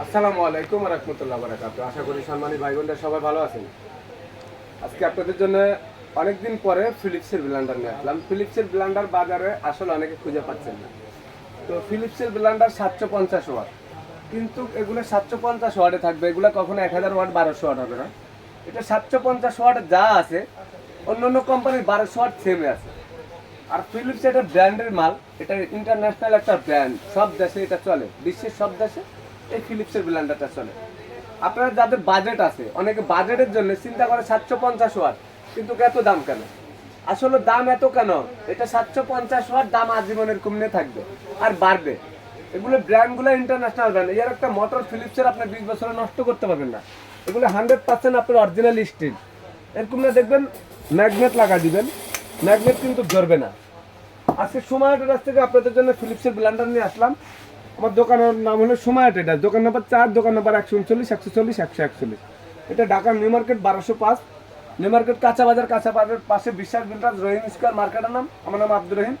আসসালামু আলাইকুম রহমতুল্লাহ বারাকাতু আশা করি সম্মানী ভাই বোনরা সবাই ভালো আছেন। আজকে আপনাদের জন্য অনেকদিন পরে ফিলিপসের ব্লেন্ডার নিয়ে আসলাম। ফিলিপসের ব্লেন্ডার বাজারে আসলে অনেকে খুঁজে পাচ্ছেন না। তো ফিলিপসের ব্লেন্ডার সাতশো পঞ্চাশ ওয়াট। কিন্তু এগুলো সাতশো পঞ্চাশ ওয়াটে থাকবে। এগুলো কখনো এক হাজার ওয়াট, বারোশো ওয়াট হবে না। এটা সাতশো পঞ্চাশ ওয়াট যা আছে, অন্য অন্য কোম্পানির বারোশো ওয়াট সেমে আছে। আর ফিলিপস এটা ব্র্যান্ডের মাল, এটা ইন্টারন্যাশনাল একটা ব্র্যান্ড সব দেশে এটা চলে। বিশ্বের সব দেশে এই ফিলিপসের ব্লেন্ডারটা চলে। আপনারা যাদের বাজেট আছে, অনেকে বাজেটের জন্য চিন্তা করে সাতশো পঞ্চাশ ওয়াট, কিন্তু এত দাম কেন? আসলে দাম এত কেন? এটা সাতশো পঞ্চাশ ওয়াট দাম আজীবনের কমনে থাকবে আর বাড়বে। এগুলো ব্র্যান্ডগুলো ইন্টারন্যাশনাল ব্র্যান্ড এর একটা মোটর ফিলিপসের আপনি বিশ বছরে নষ্ট করতে পারবেন না। এগুলো হান্ড্রেড পার্সেন্ট আপনার অরিজিনাল স্টিল এরকম না দেখবেন ম্যাগনেট লাগা দিবেন ম্যাগনেট কিন্তু ধরবে না। আজকে সময় কাছ থেকে আপনাদের জন্য ফিলিপসের ব্লেন্ডার নিয়ে আসলাম। আমার দোকানের নাম হলো সময় ট্রেডার দোকান নাম্বার চার, দোকান নাম্বার একশো উনচল্লিশ, একশো চল্লিশ, একশো একচল্লিশ। এটা ঢাকা নিউ মার্কেট বারোশো পাঁচ। নিউ মার্কেট কাঁচা বাজার, কাঁচা পাশে বিশ্বাস বিল্ডার্স রহিম স্কোয়ার মার্কেটের নাম। আমার নাম আব্দুর রহিম।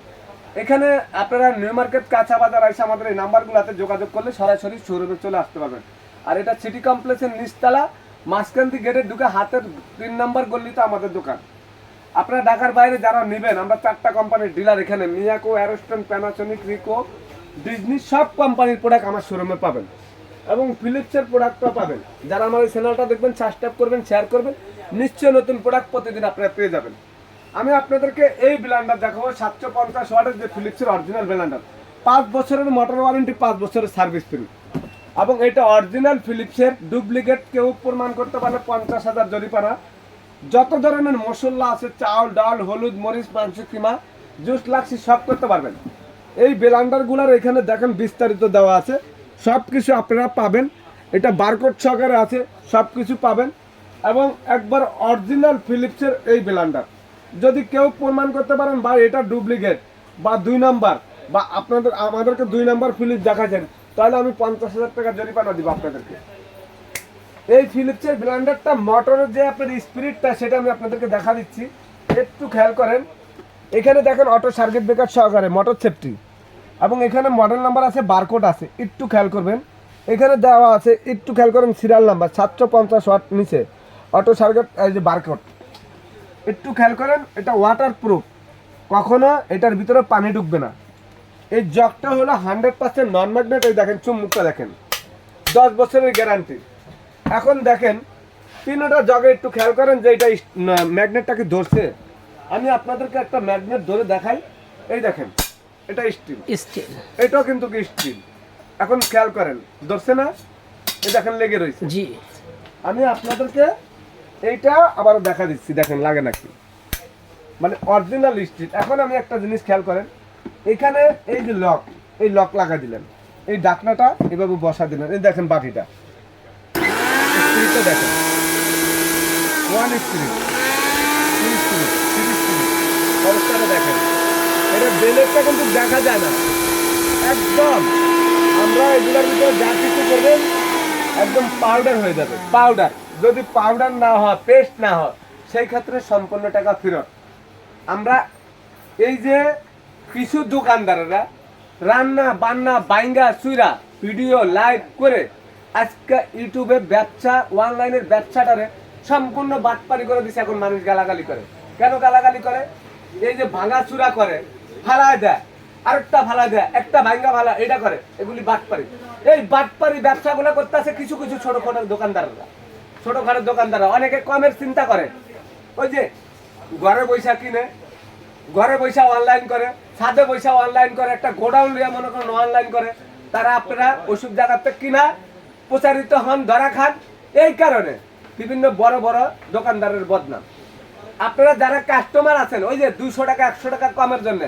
এখানে আপনারা নিউ মার্কেট কাঁচা বাজার এসে আমাদের এই নাম্বারগুলোতে যোগাযোগ করলে সরাসরি শোরুমে চলে আসতে পারবেন। আর এটা সিটি কমপ্লেক্সের নিচতলা মাঝখান্তি গেটে ঢুকে হাতের তিন নাম্বার গল্লিতে আমাদের দোকান। আপনারা ঢাকার বাইরে যারা নেবেন, আমরা চারটা কোম্পানির ডিলার এখানে। Miyako, Ariston Panasonic Ricoh Disney সব কোম্পানির প্রোডাক্ট আমার শোরুমে পাবেন। এবং ফিলিপসের প্রোডাক্টও পাবেন। যারা আমার এই চ্যানেলটা দেখবেন সাবস্ক্রাইব করবেন শেয়ার করবেন, নিশ্চয়ই নতুন প্রোডাক্ট প্রতিদিন আপনারা পেয়ে যাবেন। আমি আপনাদেরকে এই ব্লেন্ডার দেখাবো, সাতশো পঞ্চাশ ওয়াটের যে ফিলিপসের অরিজিনাল ব্ল্যান্ডার পাঁচ বছরের মোটর ওয়ারেন্টি পাঁচ বছরের সার্ভিস ফ্রি এবং এটা অরিজিনাল ফিলিপসের ডুপ্লিকেট কেউ প্রমাণ করতে পারলে পঞ্চাশ হাজার জরিপানা যত ধরনের মশলা আছে, চাউল, ডাল, হলুদ, মরিচ, মাংস, কিমা জুস লাক্সি সব করতে পারবেন। এই ব্লেন্ডারগুলোর এখানে দেখেন বিস্তারিত দেওয়া আছে। সব কিছু আপনারা পাবেন। এটা বারকোড সহকারে আছে সব কিছু পাবেন। এবং একবার অরিজিনাল ফিলিপসের এই ব্লেন্ডার। যদি কেউ প্রমাণ করতে পারেন বা এটা ডুপ্লিকেট বা দুই নাম্বার বা আপনাদের, আমাদেরকে দুই নাম্বার ফিলিপস দেখাচ্ছেন, তাহলে আমি পঞ্চাশ হাজার টাকা জরিমানা দিব আপনাদেরকে। এই ফিলিপসের ব্লেন্ডারটা মোটরের যে আপনার স্পিরিটটা সেটা আমি আপনাদেরকে দেখা দিচ্ছি। একটু খেয়াল করেন। এখানে দেখেন অটো সার্কিট ব্রেকার সহকারে, মোটর সেফটি। এবং এখানে মডেল নাম্বার আছে বারকোড আছে, একটু খেয়াল করবেন। এখানে দেওয়া আছে, একটু খেয়াল করেন সিরিয়াল নাম্বার সাতশো পঞ্চাশ ওয়াট নিচে। অটো সার্কিট এই যে বারকোড একটু খেয়াল করেন, এটা ওয়াটার প্রুফ কখনো এটার ভিতরে পানি ঢুকবে না। এই জগটা হলো হান্ড্রেড পার্সেন্ট নন ম্যাগনেট এই দেখেন চুমুকটা দেখেন। দশ বছরের গ্যারান্টি এখন দেখেন, তিনটা জগে একটু খেয়াল করেন যে এটা ম্যাগনেটটাকে ধরছে। আমি আপনাদেরকে একটা ম্যাগনেট ধরে দেখাই। এই দেখেন। এটা স্টিল স্টিল এটাও কিন্তু স্টিল এখন খেয়াল করেন ধরছে না? এই দেখেন লেগে রয়েছে। জি। আমি আপনাদেরকে এইটা আবার দেখা দিচ্ছি দেখেন লাগে নাকি? মানে অরিজিনাল স্টিল এখন আমি একটা জিনিস খেয়াল করেন এখানে এই যে লক এই লক লাগা দিলেন। এই ডাকনাটা এভাবে বসা দিলেন। এই দেখেন বাটিটা। দেখেন। ওয়ান স্পিরিট এটা বেলেটটা কিন্তু দেখা যায় না। একদম। আমরা এগুলোর ভিতরে যা কিছু করবেন, একদম পাউডার হয়ে যাবে। পাউডার যদি পাউডার না হয় পেস্ট না হয়, সেই ক্ষেত্রে সম্পূর্ণ টাকা ফেরত। আমরা এই যে কিছু দোকানদারেরা রান্না, বান্না, বাইঙ্গা সুইরা ভিডিও লাইভ করে আজকে ইউটিউবে ব্যবসা, অনলাইনের ব্যবসাটারে সম্পূর্ণ বাটপারি করে দিছে এখন মানুষ গালাগালি করে। কেন গালাগালি করে? এই যে ভাঙা চূড়া করে। ফালায় দেয়। আরেকটা ফালা দেয়, একটা ভাঙ্গা ফালা এটা করে, এগুলি বাটপারি। এই বাটপারি ব্যবসাগুলো করতে আছে কিছু কিছু ছোটখাটো দোকানদাররা। ছোটখাটো দোকানদাররা, অনেকে কমের চিন্তা করে। ওই যে, ঘরে বৈশা কিনে, ঘরে বৈশা অনলাইন করে, ছাদে বৈশা অনলাইন করে, একটা গোডাউন লিয়া মনে করেন অনলাইন করে, তারা আপনারা ওষুধ জায়গাতে কিনা প্রচারিত হন, ধরা খান। এই কারণে বিভিন্ন বড় বড় দোকানদারের বদনাম। আপনারা যারা কাস্টমার আছেন, ওই যে দুশো টাকা, একশো টাকা কমের জন্য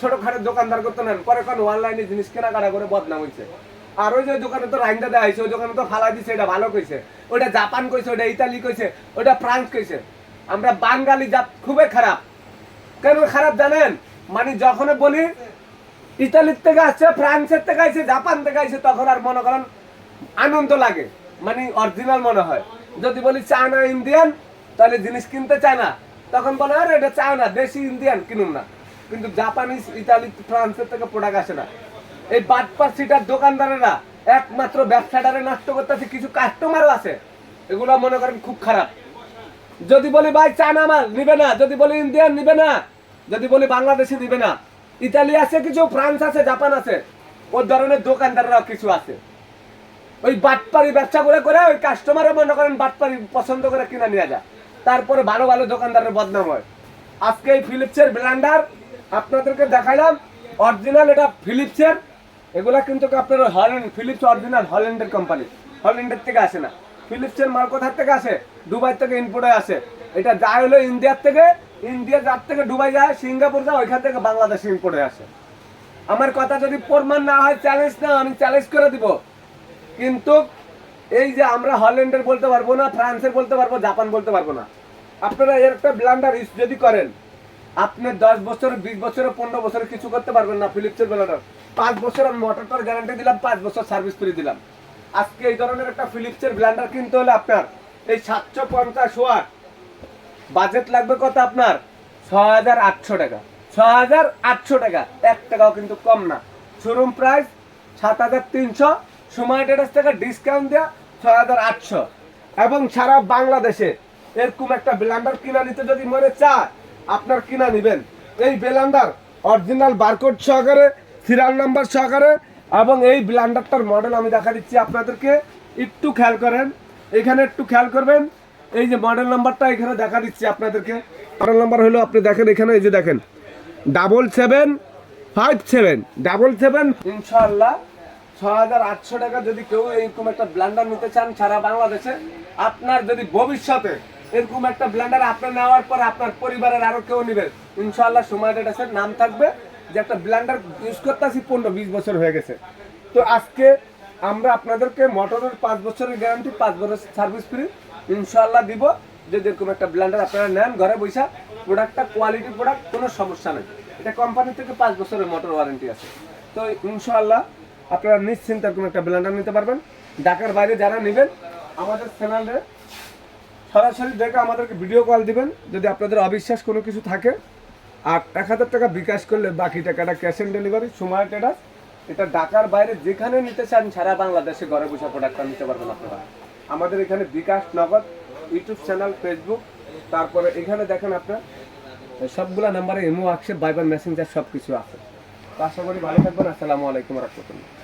ছোটখাটো দোকানদার করতে নেন। পরে কোন অনলাইনে জিনিস কেনাকাটা করে বদনাম হয়েছে আর ওই যে দোকানে তো রাইন্দা দেওয়া হয়েছে ওই দোকানে তো ফালা দিছে, এটা ভালো কইছে। ওটা জাপান কইছে ওটা ইতালি কইছে ওটা ফ্রান্স কইছে। আমরা বাঙালি জাত খুবই খারাপ। কেন খারাপ জানেন? মানে যখন বলি, ইতালির থেকে আসছে, ফ্রান্সের থেকে আসছে, জাপান থেকে আসছে, তখন আর মনে করেন আনন্দ লাগে। মানে অরিজিনাল মনে হয়। যদি বলি চায়না, ইন্ডিয়ান, তাহলে জিনিস কিনতে চায় না। তখন বলে, আরে, এটা চায় না দেশি ইন্ডিয়ান কিনুন না। কিন্তু জাপানিজ ইতালি ফ্রান্সের থেকে প্রোডাক্ট আসে না। এই বাটপার সিটার দোকানদারেরা একমাত্র ব্যবসাটারে নষ্ট করতেছে, কিছু কাস্টমারও আছে। এগুলো মনে করেন খুব খারাপ। যদি বলি, ভাই, চায়না মাল নিবে না। যদি বলি, ইন্ডিয়ান নিবে না। যদি বলি, বাংলাদেশি নিবে না। ইতালি আছে কিছু ফ্রান্স আছে জাপান আছে। ওর ধরনের দোকানদাররাও কিছু আছে। ওই বাটপারি ব্যবসা করে করে ওই কাস্টমারও মনে করেন বাটপারি পছন্দ করে কিনে নিয়ে যায়। তারপরে ভালো ভালো দোকানদারের বদনাম হয়। আজকে এই ফিলিপসের ব্ল্যান্ডার আপনাদেরকে দেখাইলাম অরিজিনাল এটা ফিলিপসের এগুলা কিন্তু আপনার হল্যান্ড ফিলিপস অরিজিনাল হল্যান্ডের কোম্পানি হল্যান্ডের থেকে আসে না। ফিলিপসের মাল কোথার থেকে আসে? দুবাই থেকে ইনপুটে আসে। এটা যায় হলো ইন্ডিয়ার থেকে। ইন্ডিয়া যার থেকে দুবাই যায়, সিঙ্গাপুর যায়, ওইখান থেকে বাংলাদেশ ইনপুটে আসে। আমার কথা যদি প্রমাণ না হয় চ্যালেঞ্জ না আমি চ্যালেঞ্জ করে দিব। কিন্তু এই যে আমরা হল্যান্ডের বলতে পারব না ফ্রান্সের বলতে পারব জাপান বলতে পারব না। আপনারা এর একটা ব্লান্ডার ইউজ যদি করেন আপনি দশ বছর, বিশ বছর, পনেরো বছর কিছু করতে পারবেন না ফিলিপসের ব্লান্ডার পাঁচ বছর আমি মোটরটার গ্যারান্টি দিলাম, পাঁচ বছর সার্ভিস ফ্রি দিলাম। আজকে এই ধরনের একটা ফিলিপসের ব্ল্যান্ডার কিনতে হলে আপনার এই সাতশো পঞ্চাশ ওয়াট বাজেট লাগবে কত আপনার? ছ হাজার আটশো টাকা। ছ হাজার আটশো টাকা। এক টাকাও কিন্তু কম না। শোরুম প্রাইস সাত হাজার তিনশো, সময় ডেটাস থেকে ডিসকাউন্ট দেওয়া ছ হাজার আটশো। এবং সারা বাংলাদেশে এরকম একটা ব্ল্যান্ডার কিনা নিতে যদি মনে চায় আপনার কিনা নেবেন। এই ব্লেন্ডার অরিজিনাল বারকোড সহকারে সিরিয়াল নাম্বার সহকারে এবং এই ব্লেন্ডারটার মডেল আমি দেখা দিচ্ছি আপনাদেরকে। একটু খেয়াল করেন, এখানে একটু খেয়াল করবেন। এই যে মডেল নাম্বারটা এখানে দেখা দিচ্ছি আপনাদেরকে। মডেল নাম্বার হলো, আপনি দেখেন এখানে, এই যে দেখেন। Double seven five seven double seven ইনশাল্লাহ ছ হাজার আটশো টাকা যদি কেউ এরকম একটা ব্লান্ডার নিতে চান সারা বাংলাদেশে, আপনার যদি ভবিষ্যতে এরকম একটা ব্লান্ডার আপনার নেওয়ার পর আপনার পরিবারের আরও কেউ নেবে। ইনশাল্লাহ সময় ডেটাসের নাম থাকবে যে একটা ব্লান্ডার ইউজ করতেছি পনেরো বিশ বছর হয়ে গেছে। তো আজকে আমরা আপনাদেরকে মোটরের পাঁচ বছরের গ্যারান্টি পাঁচ বছর সার্ভিস ফ্রি ইনশাল্লাহ দিব। যে যেরকম একটা ব্লান্ডার আপনারা নেন ঘরে বৈশা প্রোডাক্টটা কোয়ালিটি প্রোডাক্ট কোনো সমস্যা নেই। এটা কোম্পানি থেকে পাঁচ বছরের মোটর ওয়ারেন্টি আছে। তো ইনশাল্লাহ আপনারা নিশ্চিন্তে এরকম একটা ব্লেন্ডার নিতে পারবেন। ঢাকার বাইরে যারা নেবেন, আমাদের চ্যানেলে সরাসরি দেখে আমাদেরকে ভিডিও কল দিবেন, যদি আপনাদের অবিশ্বাস কোনো কিছু থাকে। আর এক হাজার টাকা বিকাশ করলে বাকি টাকাটা ক্যাশ অন ডেলিভারি সময় টেডাস এটা ঢাকার বাইরে যেখানে নিতে চান, সারা বাংলাদেশে ঘরে বসে প্রোডাক্টটা নিতে পারবেন আপনারা। আমাদের এখানে বিকাশ, নগদ ইউটিউব চ্যানেল ফেসবুক তারপরে এখানে দেখেন আপনার, সবগুলা নাম্বারে ইমো আছে বাইবার মেসেঞ্জার সব কিছু আছে। আশা করি ভালো থাকবেন। আসসালামু আলাইকুম রহমতুল্লাহ।